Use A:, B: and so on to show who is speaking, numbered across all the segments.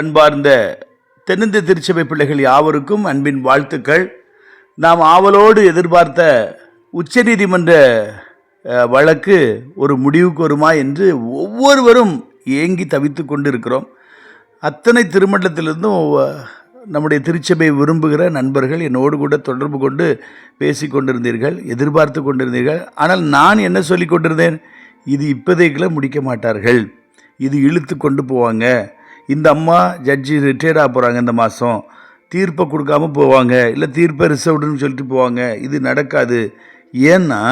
A: அன்பார்ந்த தென்னிந்திய திருச்சபை பிள்ளைகள் யாவருக்கும் அன்பின் வாழ்த்துக்கள். நாம் ஆவலோடு எதிர்பார்த்த உச்சநீதிமன்ற வழக்கு ஒரு முடிவுக்கு வருமா என்று ஒவ்வொருவரும் ஏங்கி தவித்து கொண்டிருக்கிறோம். அத்தனை திருமண்டலத்திலிருந்தும் நம்முடைய திருச்சபை விரும்புகிற நண்பர்கள் என்னோடு கூட தொடர்பு கொண்டு பேசி கொண்டிருந்தீர்கள் எதிர்பார்த்து கொண்டிருந்தீர்கள். ஆனால் நான் என்ன சொல்லி கொண்டிருந்தேன்? இது இப்போதைக்குள்ள முடிக்க மாட்டார்கள். இது இழுத்து கொண்டு போவாங்க. இந்த அம்மா ஜட்ஜி ரிட்டையர்ட் ஆக போகிறாங்க இந்த மாதம் தீர்ப்பை கொடுக்காம போவாங்க. இல்லை தீர்ப்பை ரிசர்வ்டுன்னு சொல்லிட்டு போவாங்க. இது நடக்காது. ஏன்னா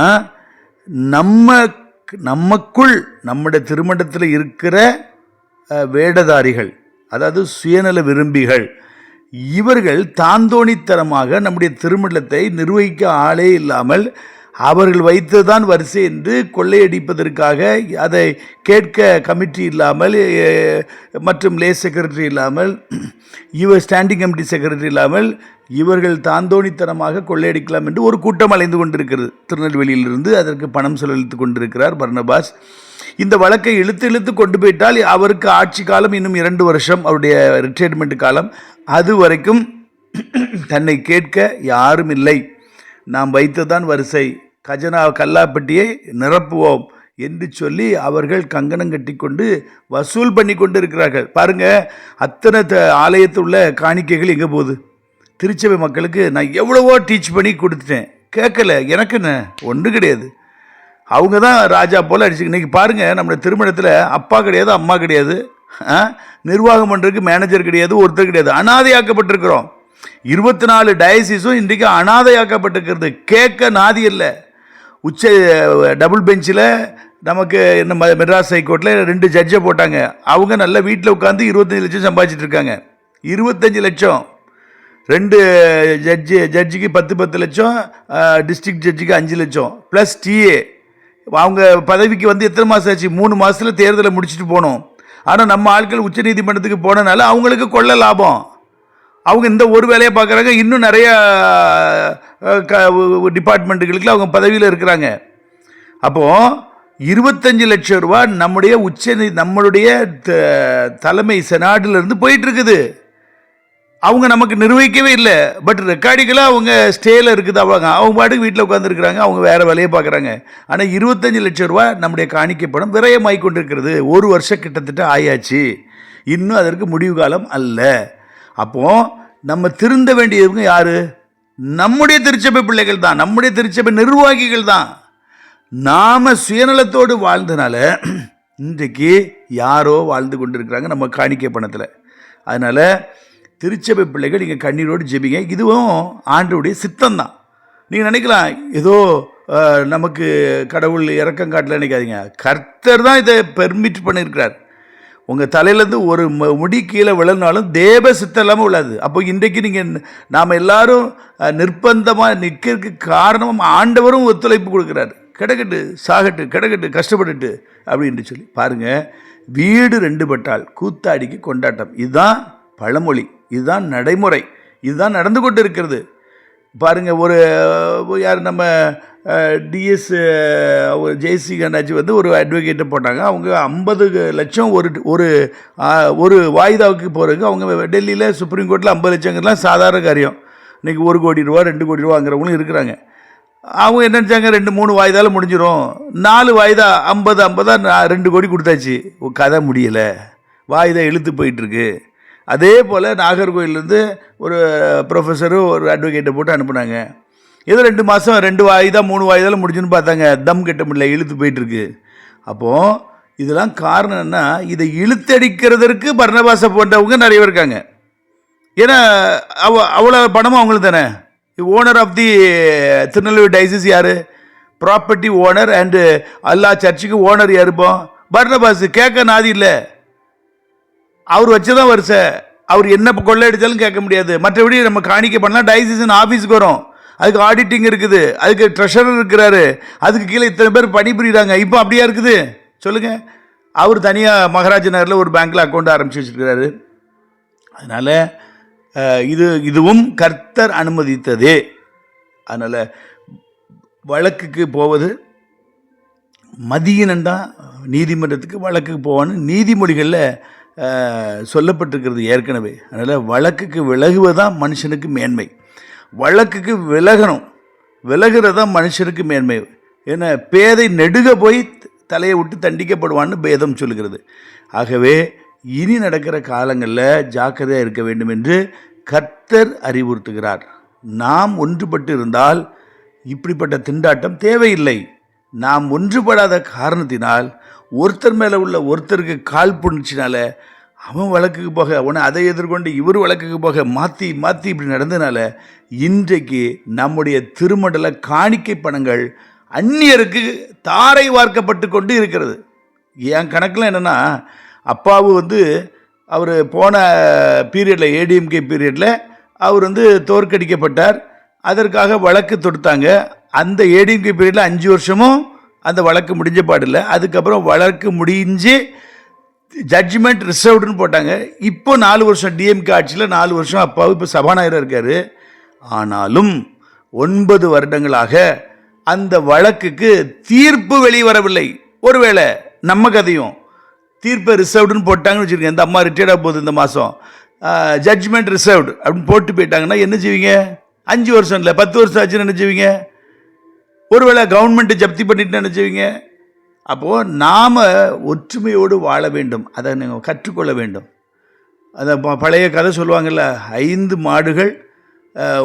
A: நம்ம நமக்குள் நம்முடைய திருமணத்தில் இருக்கிற வேடதாரிகள் அதாவது சுயநல விரும்பிகள் இவர்கள் தாந்தோணித்தனமாக நம்முடைய திருமணத்தை நிர்வகிக்க ஆளே இல்லாமல் அவர்கள் வைத்ததுதான் வரிசை என்று கொள்ளையடிப்பதற்காக அதை கேட்க கமிட்டி இல்லாமல் மற்றும் லே செக்ரட்டரி இல்லாமல் இவர் ஸ்டாண்டிங் கமிட்டி செக்ரட்டரி இல்லாமல் இவர்கள் தாந்தோணித்தனமாக கொள்ளையடிக்கலாம் என்று ஒரு கூட்டம் அலைந்து கொண்டிருக்கிறது. திருநெல்வேலியிலிருந்து அதற்கு பணம் செலவழித்து கொண்டிருக்கிறார் பர்னபாஸ். இந்த வழக்கை இழுத்து இழுத்து கொண்டு போயிட்டால் அவருக்கு ஆட்சி காலம் இன்னும் இரண்டு வருஷம் அவருடைய ரிட்டையர்மெண்ட் காலம். அது வரைக்கும் தன்னை கேட்க யாரும் இல்லை. நாம் வைத்ததான் வரிசை. கஜனா கல்லாப்பட்டியை நிரப்புவோம் என்று சொல்லி அவர்கள் கங்கணம் கட்டிக்கொண்டு வசூல் பண்ணி கொண்டு இருக்கிறார்கள் பாருங்கள் அத்தனை த- ஆலயத்தில் உள்ள காணிக்கைகள் எங்கே போகுது? திருச்சபை மக்களுக்கு நான் எவ்வளவோ டீச் பண்ணி கொடுத்துட்டேன். கேட்கல எனக்கு என்ன? ஒன்றும் கிடையாது. அவங்க தான் ராஜா போல் அடிச்சு இன்றைக்கி பாருங்கள் நம்மளோட திருமணத்தில் அப்பா கிடையாது அம்மா கிடையாது. ஆ? நிர்வாகம் பண்ணுறதுக்கு மேனேஜர் கிடையாது ஒருத்தர் கிடையாது. அனாதையாக்கப்பட்டிருக்கிறோம். இருபத்தி நாலு டயசிஸும் இன்றைக்கு அனாதையாக்கப்பட்டிருக்கிறது. கேட்க நாதி இல்லை. உச்ச டபுள் பெஞ்சில் நமக்கு என்ன ம- மெட்ராஸ் ஹைகோர்ட்டில் ரெண்டு ஜட்ஜை போட்டாங்க. அவங்க நல்ல வீட்டில் உட்காந்து இருபத்தஞ்சி லட்சம் சம்பாதிச்சிட்டு இருக்காங்க. இருபத்தஞ்சி லட்சம். ரெண்டு ஜட்ஜு ஜட்ஜுக்கு பத்து பத்து லட்சம் டிஸ்ட்ரிக்ட் ஜட்ஜுக்கு அஞ்சு லட்சம். ப்ளஸ் டிஏ அவங்க பதவிக்கு வந்து எத்தனை மாதம் ஆச்சு? மூணு மாதத்தில் தேர்தலை முடிச்சுட்டு போனோம். ஆனால் நம்ம ஆட்கள் உச்சநீதிமன்றத்துக்கு போனனால அவங்களுக்கு கொள்ள லாபம். அவங்க இந்த ஒரு வேலையை பார்க்குறாங்க. இன்னும் நிறைய டிபார்ட்மெண்ட்டுகளுக்கு அவங்க பதவியில் இருக்கிறாங்க. அப்போது இருபத்தஞ்சு லட்சம் ரூபா நம்முடைய உச்ச நம்மளுடைய த- தலைமை செனாட்டிலிருந்து போயிட்டுருக்குது. அவங்க நமக்கு நிர்வகிக்கவே இல்லை. பட் ரெக்கார்டிக்கலாக அவங்க ஸ்டேயில் இருக்குது அவங்க. அவங்க பாட்டுக்கு வீட்டில் உட்காந்துருக்குறாங்க அவங்க வேறு வேலையை பார்க்குறாங்க. ஆனால் இருபத்தஞ்சு லட்சம் ரூபா நம்முடைய காணிக்கை பணம் விரயமாகி கொண்டிருக்கிறது. ஒரு வருஷம் கிட்டத்தட்ட ஆயாச்சு. இன்னும் அதற்கு முடிவு காலம் அல்ல. அப்போது நம்ம திருந்த வேண்டியவங்க யார்? நம்முடைய திருச்சபை பிள்ளைகள் தான். நம்முடைய திருச்சபை நிர்வாகிகள் தான். நாம் சுயநலத்தோடு வாழ்ந்தனால இன்றைக்கு யாரோ வாழ்ந்து கொண்டிருக்கிறாங்க நம்ம காணிக்கை பணத்தில். அதனால் திருச்சபை பிள்ளைகள் நீங்கள் கண்ணீரோடு ஜெபிங்க. இதுவும் ஆண்டவுடைய சித்தம் தான். நீங்கள் நினைக்கலாம் ஏதோ நமக்கு கடவுள் இறக்கம் காட்டல நினைக்காதீங்க. கர்த்தர் தான் இதை பெர்மிட் பண்ணியிருக்கிறார் உங்கள் தலையிலேருந்து ஒரு முடி கீழே விழனாலும் தேவ சித்தம் இல்லாமல் விழாது. அப்போ இன்றைக்கு நீங்கள் நாம் எல்லாரும் நிர்பந்தமாக நிற்கிறதுக்கு காரணமாக ஆண்டவரும் ஒத்துழைப்பு கொடுக்குறாரு. கிடக்கட்டு சாகட்டு கிடக்கட்டு கஷ்டப்பட்டுட்டு அப்படின்ட்டு சொல்லி. பாருங்கள் வீடு ரெண்டு பட்டால் கூத்தாடிக்கு கொண்டாட்டம். இதுதான் பழமொழி. இதுதான் நடைமுறை. இதுதான் நடந்து கொண்டு இருக்கிறது பாருங்கள் ஒரு யார் நம்ம டிஎஸ் ஜெயசி கண்ணாச்சி வந்து ஒரு அட்வொகேட்டை போட்டாங்க. அவங்க ஐம்பது லட்சம் ஒரு ஒரு ஒரு வாய்தாவுக்கு போகிறதுக்கு அவங்க டெல்லியில் சுப்ரீம் கோர்ட்டில் ஐம்பது லட்சங்கிறதுலாம் சாதாரண காரியம். இன்றைக்கி ஒரு கோடி ரூபா ரெண்டு கோடி ரூபாங்கிறவங்களும் இருக்கிறாங்க. அவங்க என்ன நினச்சாங்க? ரெண்டு மூணு வாய்தால் முடிஞ்சிடும் நாலு வாய்தா ஐம்பது ஐம்பதா ரெண்டு கோடி கொடுத்தாச்சு. கதை முடியலை. வாய்தா இழுத்து போயிட்டுருக்கு. அதே போல் நாகர்கோவிலேருந்து ஒரு ப்ரொஃபஸரும் ஒரு அட்வொகேட்டை போட்டு அனுப்புனாங்க. ஏதோ ரெண்டு மாதம் ரெண்டு வாயுதா மூணு வாயுதால் முடிஞ்சுன்னு பார்த்தாங்க. தம் கட்ட முடியல இழுத்து போயிட்டுருக்கு. அப்போது இதெல்லாம் காரணம் என்ன இதை இழுத்தடிக்கிறதற்கு பர்ணபாசை போன்றவங்க நிறைய பேர் இருக்காங்க. ஏன்னா அவ அவ்வளோ பணமும் அவங்களுக்கு தானே? Owner of the Tirunelveli diocese யார்? ப்ராப்பர்ட்டி ஓனர் அண்டு எல்லா சர்ச்சுக்கு ஓனர் யாருப்போம் பர்ணபாஸ் கேட்க நாதி இல்லை. அவர் வச்சு தான் வருஷ அவர் என்ன கொள்ளை அடித்தாலும் கேட்க முடியாது. மற்றபடி நம்ம காணிக்க பண்ணலாம் டைசிஷன் ஆஃபீஸுக்கு வரும். அதுக்கு ஆடிட்டிங் இருக்குது. அதுக்கு ட்ரெஷரர் இருக்கிறாரு. அதுக்கு கீழே இத்தனை பேர் பணிபுரியுறாங்க. இப்போ அப்படியா இருக்குது? சொல்லுங்கள் அவர் தனியாக மகாராஜ நகரில் ஒரு பேங்க்கில் அக்கௌண்ட் ஆரம்பித்து வச்சுருக்கிறாரு. அதனால் இது இதுவும் கர்த்தர் அனுமதித்ததே. அதனால் வழக்குக்கு போவது மதியனன் தான் நீதிமன்றத்துக்கு வழக்குக்கு போவான்னு நீதிமொழிகளில் சொல்லப்பட்டிருக்கிறது ஏற்கனவே. அதனால் வழக்குக்கு விலகுவதான் மனுஷனுக்கு மேன்மை. வழக்குக்கு விலகணும். விலகிறது தான் மனுஷனுக்கு மேன்மை. ஏன்னா பேதை நெடுக போய் தலையை விட்டு தண்டிக்கப்படுவான்னு பேதம் சொல்லுகிறது. ஆகவே இனி நடக்கிற காலங்களில் ஜாக்கிரதையாக இருக்க வேண்டும் என்று கர்த்தர் அறிவுறுத்துகிறார். நாம் ஒன்றுபட்டு இருந்தால் இப்படிப்பட்ட திண்டாட்டம் தேவையில்லை. நாம் ஒன்றுபடாத காரணத்தினால் ஒருத்தர் மேலே உள்ள ஒருத்தருக்கு கால் புணிச்சினால அவன் வழக்குக்கு போக அவனை அதை எதிர்கொண்டு இவர் வழக்குக்கு போக மாற்றி மாற்றி இப்படி நடந்ததுனால இன்றைக்கு நம்முடைய திருமண்டல காணிக்கை பணங்கள் அந்நியருக்கு தாரை வார்க்கப்பட்டு கொண்டு இருக்கிறது. என் கணக்கில் என்னென்னா அப்பாவு வந்து அவர் போன பீரியடில் ஏடிஎம்கே பீரியடில் அவர் வந்து தோற்கடிக்கப்பட்டார். அதற்காக வழக்கு தொடுத்தாங்க. அந்த ஏடிஎம்கே பீரியடில் அஞ்சு வருஷமும் அந்த வழக்கு முடிஞ்ச பாடில்லை. அதுக்கப்புறம் வழக்கு முடிஞ்சு ஜட்ஜ்மெண்ட் ரிசர்வ்டுன்னு போட்டாங்க. இப்போ நாலு வருஷம் டிஎம்கே ஆட்சியில் நாலு வருஷம் அப்பாவும் இப்போ சபாநாயகர் இருக்கார். ஆனாலும் ஒன்பது வருடங்களாக அந்த வழக்குக்கு தீர்ப்பு வெளிவரவில்லை. ஒருவேளை நம்ம கதையும் தீர்ப்பை ரிசர்வ்டுன்னு போட்டாங்கன்னு வச்சுருக்கேன் இந்த அம்மா ரிட்டையர்டாக போகுது இந்த மாதம் ஜட்ஜ்மெண்ட் ரிசர்வ்டு அப்படின்னு போட்டு போயிட்டாங்கன்னா என்ன செய்வீங்க? அஞ்சு வருஷம் இல்லை பத்து வருஷம் ஆச்சுன்னு என்ன செய்வீங்க? ஒருவேளை கவர்மெண்ட்டு ஜப்தி பண்ணிட்டு என்ன செய்வீங்க? அப்போது நாம் ஒற்றுமையோடு வாழ வேண்டும். அதை நீங்கள் கற்றுக்கொள்ள வேண்டும். அந்த ப- பழைய கதை சொல்லுவாங்கள்ல ஐந்து மாடுகள்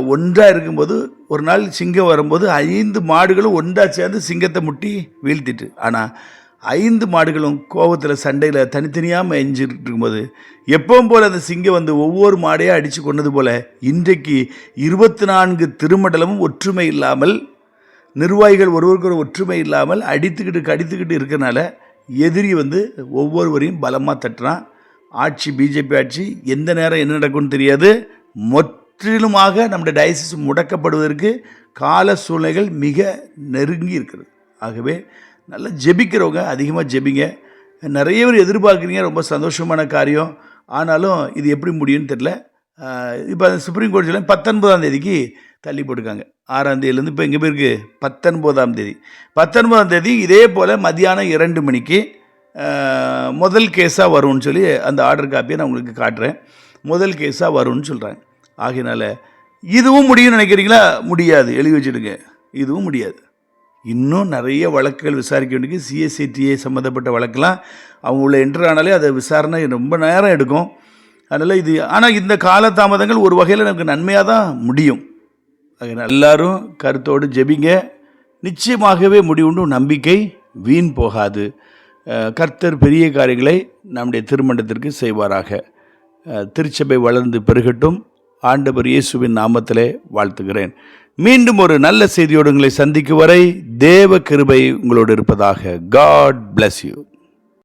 A: ஒன்றாக இருக்கும்போது ஒரு நாள் சிங்கம் வரும்போது ஐந்து மாடுகளும் ஒன்றாக சேர்ந்து சிங்கத்தை முட்டி வீழ்த்திட்டு. ஆனால் ஐந்து மாடுகளும் கோபத்தில் சண்டையில் தனித்தனியாக மேய்ஞ்சிட்டு இருக்கும்போது எப்பவும் போல் அந்த சிங்கம் வந்து ஒவ்வொரு மாடையாக அடித்து கொண்டது போல் இன்றைக்கு இருபத்தி நான்கு திருமண்டலமும் ஒற்றுமை இல்லாமல் நிர்வாகிகள் ஒருவருக்கு ஒரு ஒற்றுமை இல்லாமல் அடித்துக்கிட்டு கடித்துக்கிட்டு இருக்கனால எதிரி வந்து ஒவ்வொருவரையும் பலமாக தட்டுறான். ஆட்சி பிஜேபி ஆட்சி எந்த நேரம் என்ன நடக்கும்னு தெரியாது. முற்றிலுமாக நம்முடைய டயசிஸ் முடக்கப்படுவதற்கு கால சூழ்நிலைகள் மிக நெருங்கி இருக்கிறது. ஆகவே நல்லா ஜெபிக்கிறவங்க அதிகமாக ஜெபிங்க. நிறைய பேர் எதிர்பார்க்குறீங்க ரொம்ப சந்தோஷமான காரியம். ஆனாலும் இது எப்படி முடியும்னு தெரில இப்போ சுப்ரீம் கோர்ட் பத்தொன்பதாம் தேதிக்கு தள்ளி போட்டுருக்காங்க. ஆறாம் தேதியிலேருந்து இப்போ எங்கே போயிருக்கு? பத்தொன்பதாம் தேதி. பத்தொன்பதாம் தேதி இதே போல் மதியானம் இரண்டு மணிக்கு முதல் கேஸாக வரும்னு சொல்லி அந்த ஆர்டர் காப்பியை நான் உங்களுக்கு காட்டுறேன். முதல் கேஸாக வரும்னு சொல்கிறாங்க ஆகையினால இதுவும் முடியும்னு நினைக்கிறீங்களா? முடியாது. எழுதி வச்சுடுங்க. இதுவும் முடியாது. இன்னும் நிறைய வழக்குகள் விசாரிக்க வேண்டியது சிஎஸ்சிடிஏ சம்மந்தப்பட்ட வழக்கெல்லாம் அவங்க உள்ள என்ட்ரு ஆனாலே அதை விசாரணை ரொம்ப நேரம் எடுக்கும். அதனால் இது ஆனால் இந்த காலதாமதங்கள் ஒரு வகையில் நமக்கு நன்மையாக தான் முடியும். அதனால் எல்லாரும் கருத்தோடு ஜெபிங்க. நிச்சயமாகவே முடிவுண்டு நம்பிக்கை வீண் போகாது. கர்த்தர் பெரிய காரியங்களை நம்முடைய திருமண்டத்திற்கு செய்வாராக. திருச்சபை வளர்ந்து பெருகட்டும். ஆண்டவர் இயேசுவின் நாமத்திலே வாழ்த்துகிறேன். மீண்டும் ஒரு நல்ல செய்தியோடு உங்களை சந்திக்கும் வரை தேவ கிருபை உங்களோடு இருப்பதாக காட் பிளஸ் யூ